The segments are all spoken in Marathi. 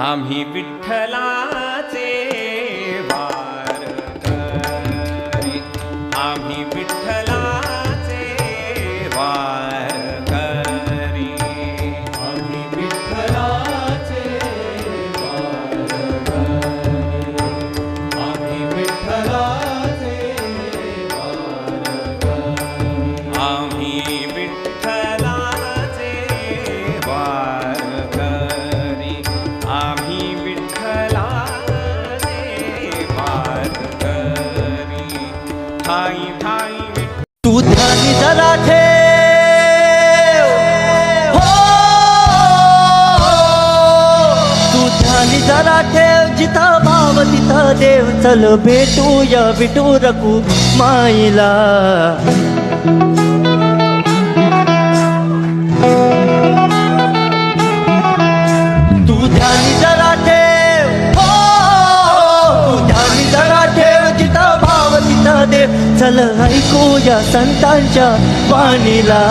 आम्ही विठ्ठलाचे वारकरी आम्ही विठ्ठलाचे वारकरी आम्ही विठ्ठलाचे वारकरी. आम्ही विठ्ठलाचे वारकरी. आम्ही विठ्ठलाचे तू जरा ठेव जिथं भाव तिथं देव. चल भेटूया विटू रकू माईला. तू ध्यानी जरा ठेव हो तू ध्यानी जरा ठेव जिथं भाव तिथं देव. चल ऐकूया संतांच्या पाणीला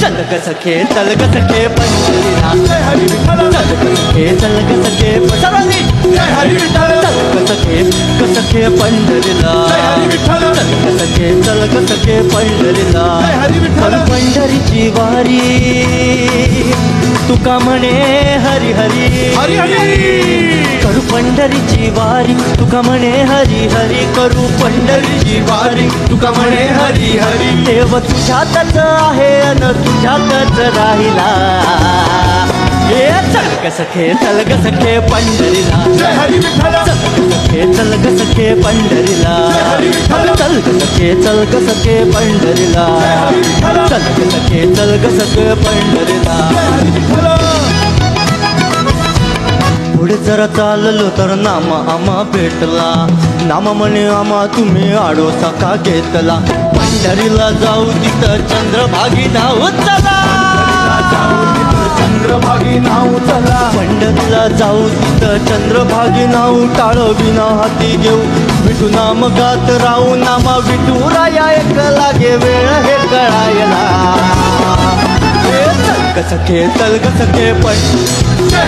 चल ग सखे चल ग सखे पंढरीला चल ग सखे चल ग सखे पंढरी चल ग सखे ग सखे पंढरीला. चल ग सखे चल ग सखे पंढरीला. पण पंढरीची वारी तुका म्हणे हरी हरी हरी हरी पंढरीची वारी तुका म्हणे हरी हरी करू पंढरीची वारी. तुका म्हणे हरी हरी देव तुझ्यातच आहे अन तुझ्यातच राहिला. हे चल ग सखे चल ग सखे पंढरीला. सखे चल ग सखे पंढरीला. हरी विठ्ठल. चल ग सखे चल ग सखे पंढरीला. हरी विठ्ठल. चल ग सखे चल ग सखे पंढरीला. जरा चाललो तर नाम आम्हा भेटला. नाम म्हणे आम्हा तुम्ही आडोसा का घेतला. पंढरीला जाऊ तिथं चंद्रभागी धाव चला. चंद्रभागी नाव चला. पंढरीला जाऊ तिथं चंद्रभागी नाव टाळ विना हाती घेऊ. विठू नाम गात राहू नामा विठू राया एक लागे वेळ हे कळायला. सखे चल. ग सखे पण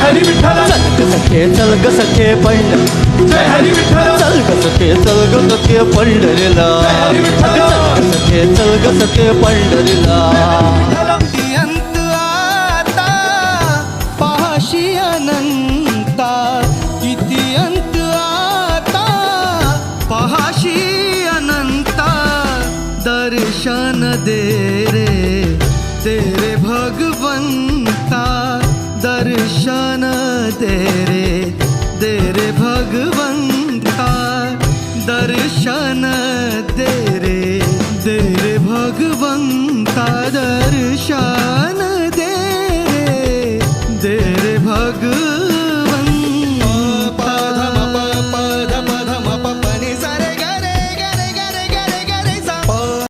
हरी विठ्ठल. सखे चल ग सखे पंढरी चल ग सखे चल ग सखे पंढरीला. सखे चल ग सखे पंढरीला. दर्शन दे रे तेरे भगवंता. दर्शन दे रे. दर्शन